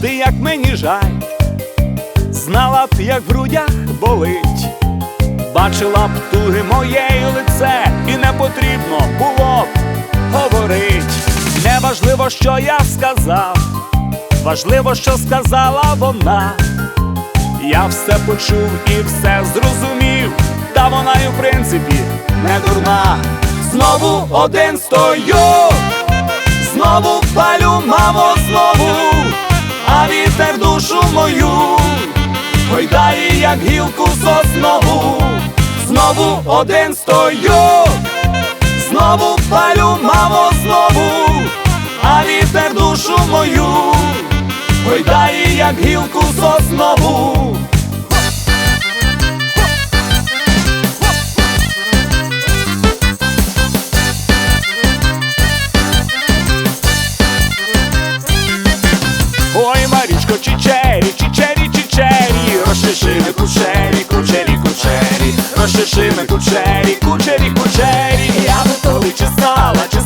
ти, як мені жаль, знала б, як в грудях болить, бачила б туги моєї лице, і не потрібно було б говорить. Неважливо, що я сказав, важливо, що сказала вона. Я все почув і все зрозумів, та вона й в принципі не дурна. Знову один стою, знову палю, мамо, знову а вітер душу мою, гойдає, як гілку соснову, знову. Один стою, знову палю, мамо, знову, а вітер душу мою, гойдає, як гілку соснову. чічері, чічері, чічері, розчешини, кучері, кучері, кучері, розчешини, кучері, кучері, кучері, я готовий чи стала, чи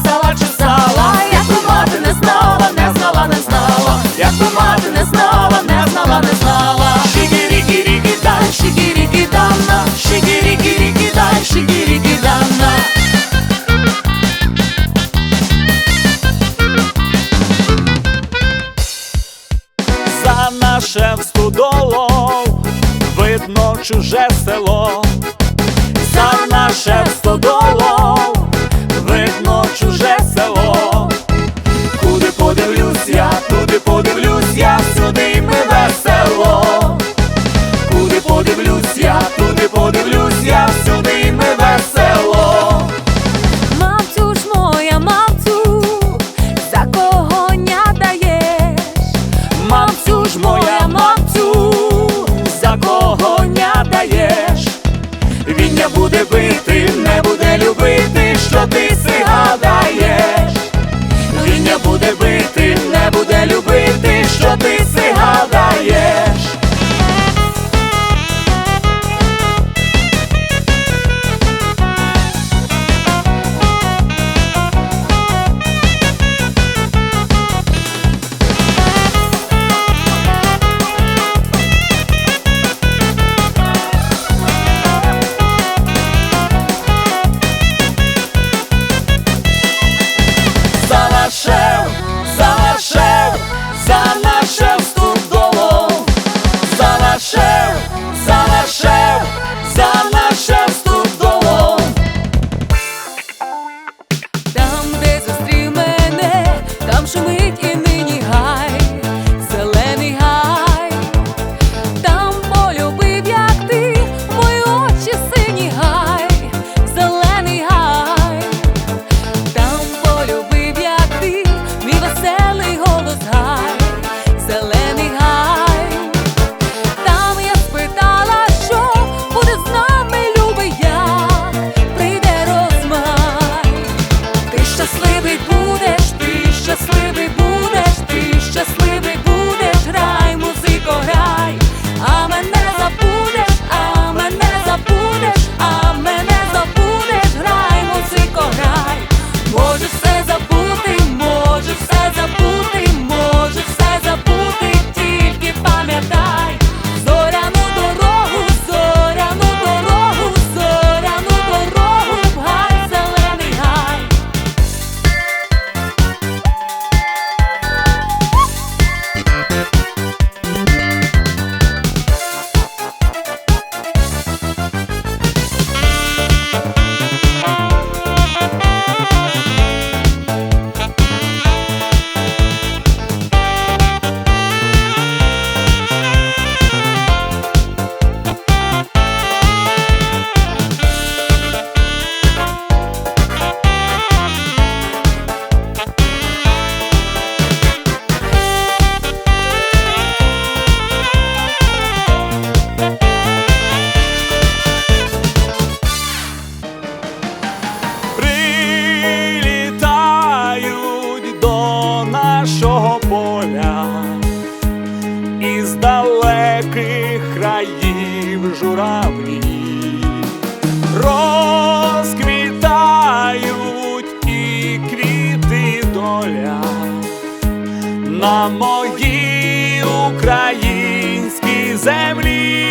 на моїй українській землі.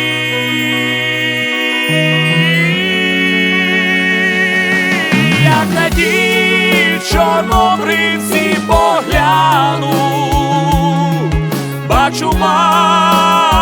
Як на надії чорнобривці погляну, бачу матір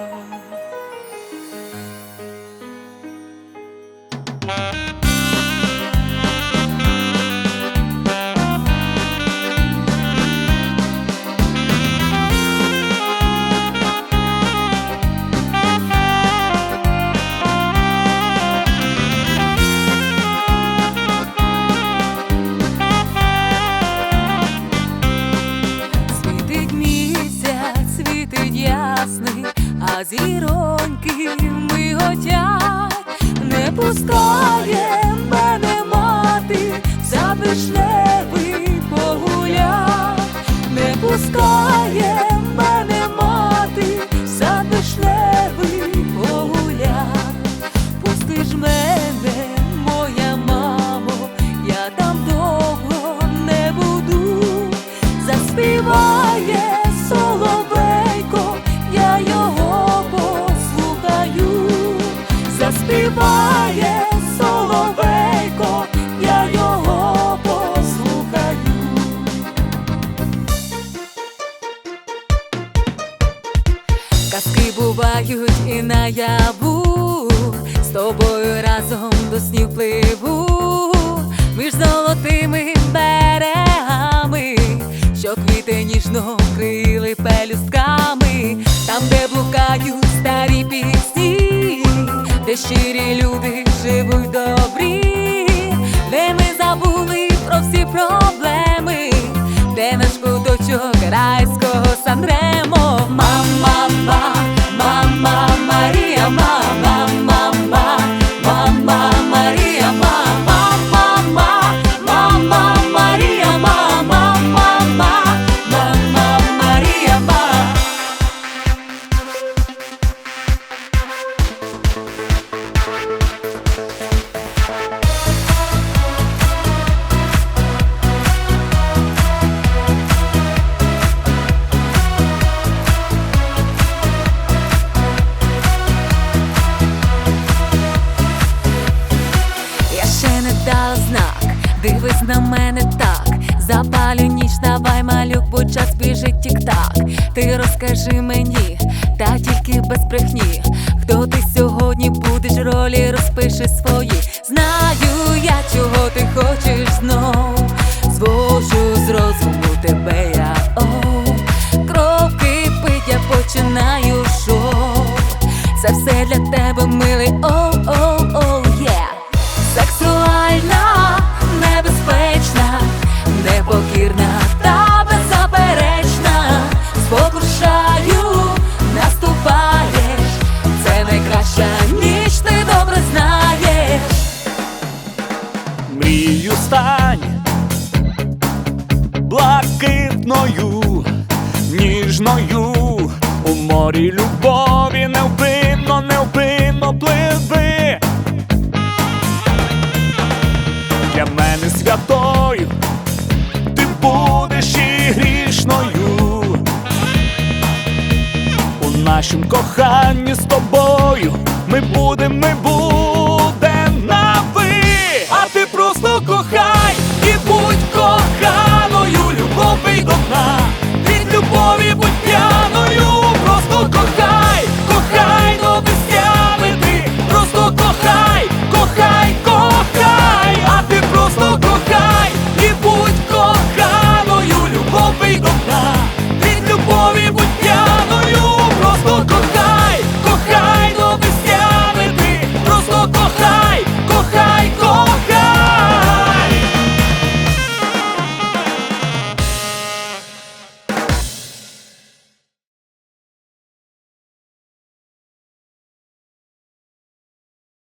До снів пливу, між золотими берегами, що квіти ніжно крили пелюстками, там, де блукають старі пісні, де щирі люди живуть добрі, де ми забули про всі проблеми, дивись на мене так. Запалю ніч, давай малюк, бо час біжить тік-так. Ти розкажи мені, та тільки без брехні. Хто ти сьогодні будеш ролі, розпиши свої. Знаю я, чого ти хочеш знов. Звожу з розуму тебе я оу. Кров кипить, я починаю шоу. Це все для тебе, милий, оу, ніжною у морі любові